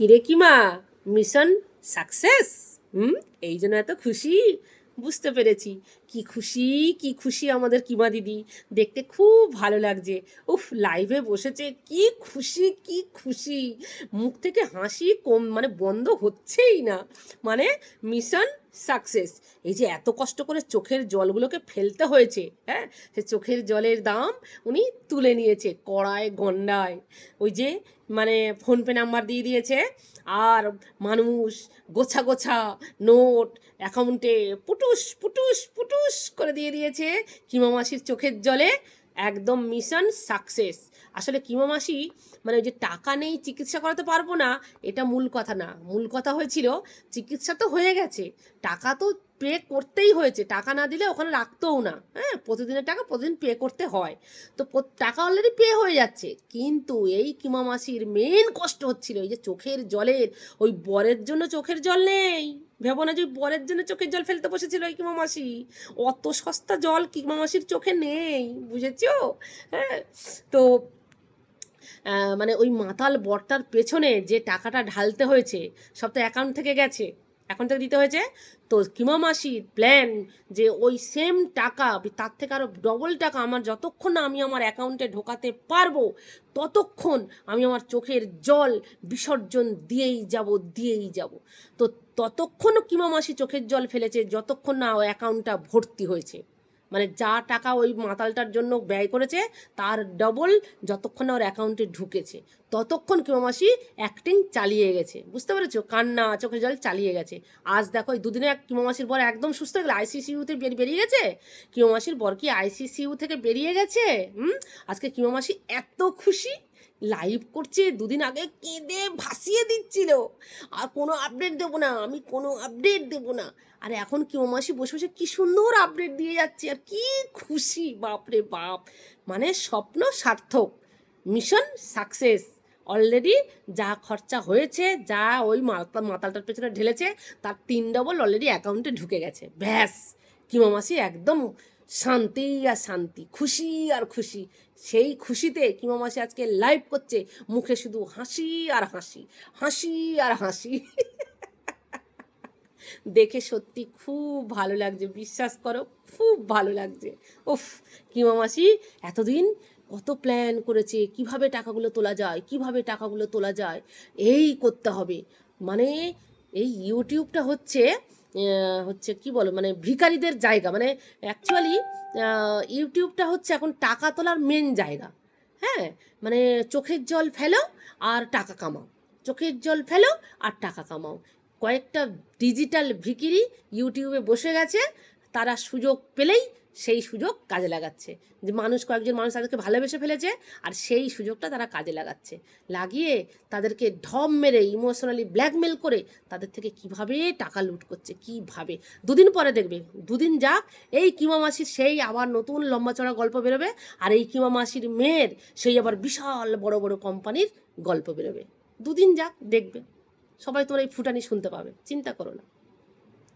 কিরে কিমা mission success হুম? এই জন্য এত খুশি? বুঝতে পেরেছি। কি খুশি কি খুশি আমাদের কিমা দিদি। দেখতে খুব ভালো লাগছে। উফ লাইভে বসেছে। কি খুশি কি খুশি। মুখ থেকে হাসি কম মানে বন্ধ হচ্ছেই না। মানে মিশন সাকসেস এই যে এত কষ্ট করে চোখের জলগুলোকে ফেলতে হয়েছে হ্যাঁ? সে চোখের জলের দাম উনি তুলে নিয়েছে কড়ায়, গন্ডায়। ওই যে মানে ফোনপে নাম্বার দিয়ে দিয়েছে, আর মানুষ গোছা গোছা নোট, অ্যাকাউন্টে পুটুস পুটুস পুটুস করে দিয়ে দিয়েছে কিমা মাসির চোখের জলে, একদম মিশন সাকসেস আসলে কিমা মাসি মানে ওই যে টাকা নেই চিকিৎসা করাতে পারব না, এটা মূল কথা না। মূল কথা হয়েছিল, চিকিৎসা তো হয়ে গেছে, টাকা তো পে করতেই হয়েছে, টাকা না দিলে ওখানে রাখতেও না। হ্যাঁ প্রতিদিনের টাকা প্রতিদিন পে করতে হয়। তো টাকা অলরেডি পে হয়ে যাচ্ছে। কিন্তু এই কিমা মাসির মেন কষ্ট হচ্ছিল, এই যে চোখের জলের, ওই বরের জন্য চোখের জল নেই। ভেবো না যে বরের জন্য চোখের জল ফেলতে বসেছিল ওই কিমা মাসি। অত সস্তা জল কিমা মাসির চোখে নেই, বুঝেছ? হ্যাঁ তো মানে ওই মাতাল বরটার পেছনে যে টাকাটা ঢালতে হয়েছে, সব তো অ্যাকাউন্ট থেকে গেছে। এখন থেকে দিতে হয়েছে। তো কিমা প্ল্যান যে ওই সেম টাকা, তার থেকে আরও ডবল টাকা আমার যতক্ষণ না আমি আমার অ্যাকাউন্টে ঢোকাতে পারব, ততক্ষণ আমি আমার চোখের জল বিসর্জন দিয়েই যাব দিয়েই যাব। তো ততক্ষণ কিমা মাসি চোখের জল ফেলেছে, যতক্ষণ না ও অ্যাকাউন্টটা ভর্তি হয়েছে। মানে যা টাকা ওই মাতালটার জন্য ব্যয় করেছে, তার ডবল যতক্ষণ ওর অ্যাকাউন্টে ঢুকেছে। ততক্ষণ কিমামাসি অ্যাক্টিং চালিয়ে গেছে। বুঝতে পেরেছ? কান্না চোখে জল চালিয়ে গেছে। আজ দেখো, এই দুদিনে কিমামাসির পর একদম সুস্থ হয়ে গেল। আইসিসিউতে বেরিয়ে গেছে? কিমামাসির বর কি আইসিসিউ থেকে বেরিয়ে গেছে? হুম? আজকে কিমামাসি এত খুশি লাইভ করছে, দুদিন আগে কেঁদে ভাসিয়ে দিচ্ছিল। আর কোনো আপডেট দেবো না, আমি কোনো আপডেট দেবো না। আর এখন কি মাসি বসে বসে কী সুন্দর আপডেট দিয়ে যাচ্ছে, আর কি খুশি বাপরে বাপ। মানে স্বপ্ন সার্থক মিশন সাকসেস অলরেডি যা খরচা হয়েছে, যা ওই মাতা মাতালটার পেছনে ঢেলেছে, তার তিন ডবল অলরেডি অ্যাকাউন্টে ঢুকে গেছে। ব্যাস, কিমা মাসি একদম শান্তি আর শান্তি, খুশি আর খুশি। সেই খুশিতে কিমা মাসি আজকে লাইভ করছে, মুখে শুধু হাসি আর হাসি হাসি আর হাসি। দেখে সত্যি খুব ভালো লাগছে, বিশ্বাস করো, খুব ভালো লাগছে। উফ, কিমা মাসি এতদিন কত প্ল্যান করেছে, কীভাবে টাকাগুলো তোলা যায়, কীভাবে টাকাগুলো তোলা যায়, এই করতে হবে। মানে এই ইউটিউবটা হচ্ছে হচ্ছে কি বলো মানে ভিকারিদের জায়গা মানে অ্যাকচুয়ালি ইউটিউবটা হচ্ছে এখন টাকা তোলার মেন জায়গা। হ্যাঁ মানে চোখের জল ফেলো আর টাকা কামাও। চোখের জল ফেলো আর টাকা কামাও। কয়েকটা ডিজিটাল ভিকিরি ইউটিউবে বসে গেছে, তারা সুযোগ পেলেই সেই সুযোগ কাজে লাগাচ্ছে। যে মানুষ কয়েকজন মানুষ তাদেরকে ভালোবেসে ফেলেছে আর সেই সুযোগটা তারা কাজে লাগাচ্ছে। লাগিয়ে তাদেরকে ঢম মেরে ইমোশনালি ব্ল্যাকমেল করে তাদের থেকে কীভাবে টাকা লুট করছে, কীভাবে? দুদিন পরে দেখবে, দুদিন যাক, এই কিমা মাসির সেই আবার নতুন লম্বা চড়া গল্প বেরোবে আর এই কিমা মাসির মেয়ের সেই আবার বিশাল বড় বড় কোম্পানির গল্প বেরোবে। দুদিন যাক, দেখবে। সবাই তোমার এই ফুটানি শুনতে পাবে, চিন্তা করো না।